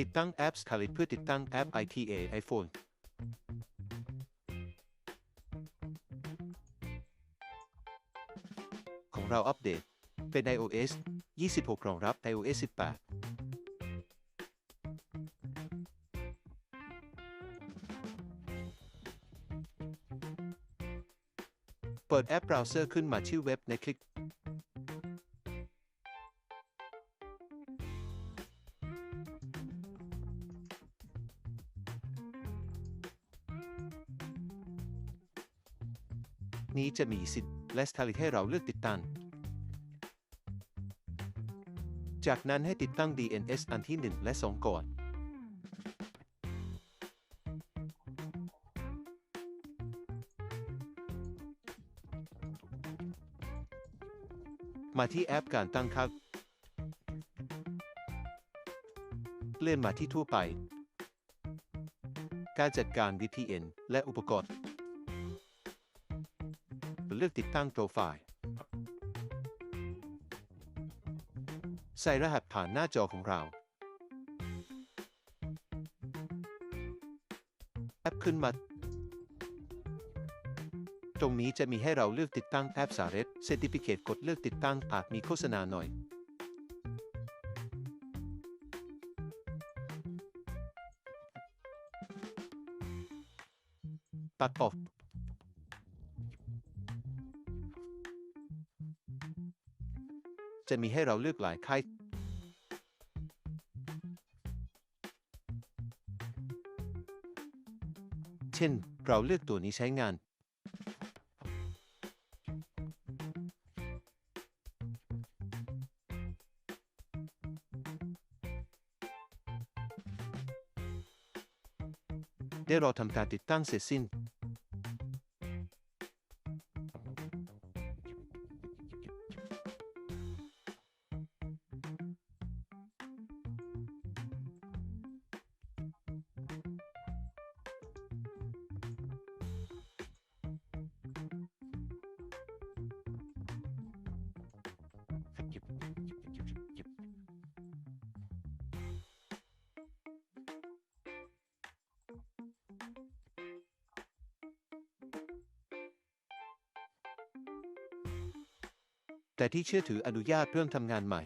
ติดตั้งแอป Scarlett เพื่อติดตั้งแอป ITA iPhone ของเราอัปเดต เป็น iOS 26 รองรับ iOS 18 เปิดแอปเบราว์เซอร์ขึ้นมาที่เว็บในคลิก นี้จะมีสิทธิ์และสถาลิให้เราเลือกติดตั้ง จากนั้นให้ติดตั้ง DNS อันที่ 1 และ 2 ก่อน มาที่แอปการตั้งค่าเลื่อนมาที่ทั่วไป การจัดการ VPN และอุปกรณ์ เลือกติดตั้งโปรไฟล์ ใส่รหัสผ่านหน้าจอของเรา แอปขึ้นมา ตรงนี้จะมีให้เราเลือกติดตั้งแอปสาเร็จ Certificate กดเลือกติดตั้งอาจมีโฆษณาหน่อยตัดออก จะมีให้เราเลือกหลายค่ายเช่น เราเลือกตัวนี้ใช้งาน ได้รอทำการติดตั้งเสร็จสิ้น แต่ที่เชื่อถืออนุญาตเริ่มทำงานใหม่